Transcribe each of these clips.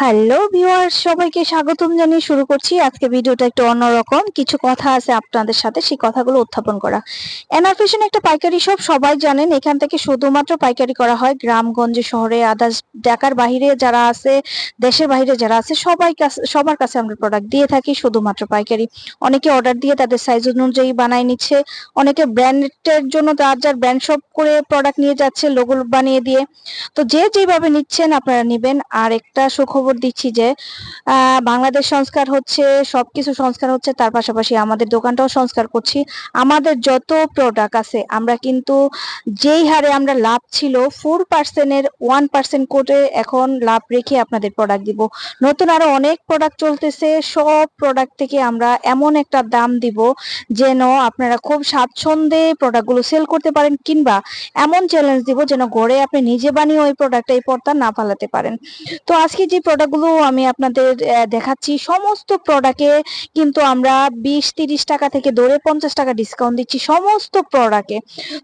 Hello viewers সবাইকে স্বাগতম জানিয়ে শুরু করছি। আজকে ভিডিওটা একটু অন্যরকম। কিছু কথা আছে আপনাদের সাথে, সেই কথাগুলো উত্থাপন করা। ফ্যাশন একটা পাইকারি শপ, সবাই জানেন, এখান থেকে শুধুমাত্র পাইকারি করা হয় গ্রামগঞ্জে, শহরে, আদার্স, ঢাকার বাইরে যারা আছে, দেশের বাইরে যারা আছে, সবাই কাছে, সবার কাছে আমরা প্রোডাক্ট দিয়ে থাকি শুধুমাত্র পাইকারি। অনেকে অর্ডার দিয়ে তাদের সাইজ অনুযায়ী বানায় নিচ্ছে, অনেকে ব্র্যান্ডের জন্য যার যার ব্র্যান্ড শপ করে প্রোডাক্ট নিয়ে যাচ্ছে লোগো বানিয়ে দিয়ে। তো যে যেভাবে নিচ্ছেন আপনারা নেবেন। আর একটা সুখবর দিচ্ছি যে বাংলাদেশ সংস্কার হচ্ছে, সবকিছু সংস্কার হচ্ছে, তার পাশাপাশি আমাদের দোকানটাও সংস্কার করছি। আমাদের যত প্রোডাক্ট আছে, আমরা কিন্তু যেই হারে আমরা লাভ ছিল ফোর পার্সেন্টের ওয়ান পার্সেন্ট করে এখন লাভ রেখে আপনাদের প্রোডাক্ট দিব। নতুন আরও অনেক প্রোডাক্ট চলতেছে, সব প্রোডাক্ট থেকে আমরা এমন একটা দাম দিব যেন আপনারা খুব স্বাচ্ছন্দ্যে প্রোডাক্টগুলো সেল করতে পারেন, কিংবা এমন চ্যালেঞ্জ দিব যেন ঘরে আপনি নিজে বানিয়ে ওই প্রোডাক্টটা এই পর্দা না ফালাতে পারেন। তো আজকে যে প্রোডাক্টগুলো আমি আপনাদের দেখাচ্ছি। সমস্ত প্রোডাক্টে কিন্তু আমরা বিশ, তিরিশ টাকা থেকে ধরে পঞ্চাশ টাকা ডিসকাউন্ট দিচ্ছি সমস্ত প্রোডাক্টে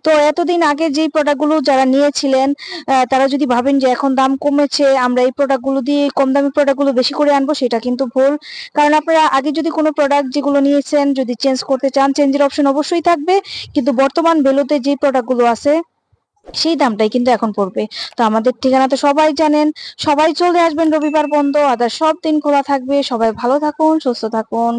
তো এতদিন আগে যেই প্রোডাক্টগুলো যারা নিয়েছিলেন তারা যদি ভাবেন যে এখন দাম কমেছে, আমরা এই প্রোডাক্টগুলো দিয়ে কম দামি প্রোডাক্টগুলো বেশি করে আনব, সেটা কিন্তু ভুল। কারণ আপনারা আগে যদি কোনো প্রোডাক্ট যেগুলো নিয়েছেন, যদি চেঞ্জ করতে চান চেঞ্জের অপশন অবশ্যই থাকবে। কিন্তু বর্তমান ভ্যালুতে যে প্রোডাক্টগুলো আছে সেই দামটাই কিন্তু এখন পড়বে। তো আমাদের ঠিকানা তো সবাই জানেন। সবাই চলে আসবেন রবিবার বন্ধ। আদার সব দিন খোলা থাকবে। সবাই ভালো থাকুন, সুস্থ থাকুন।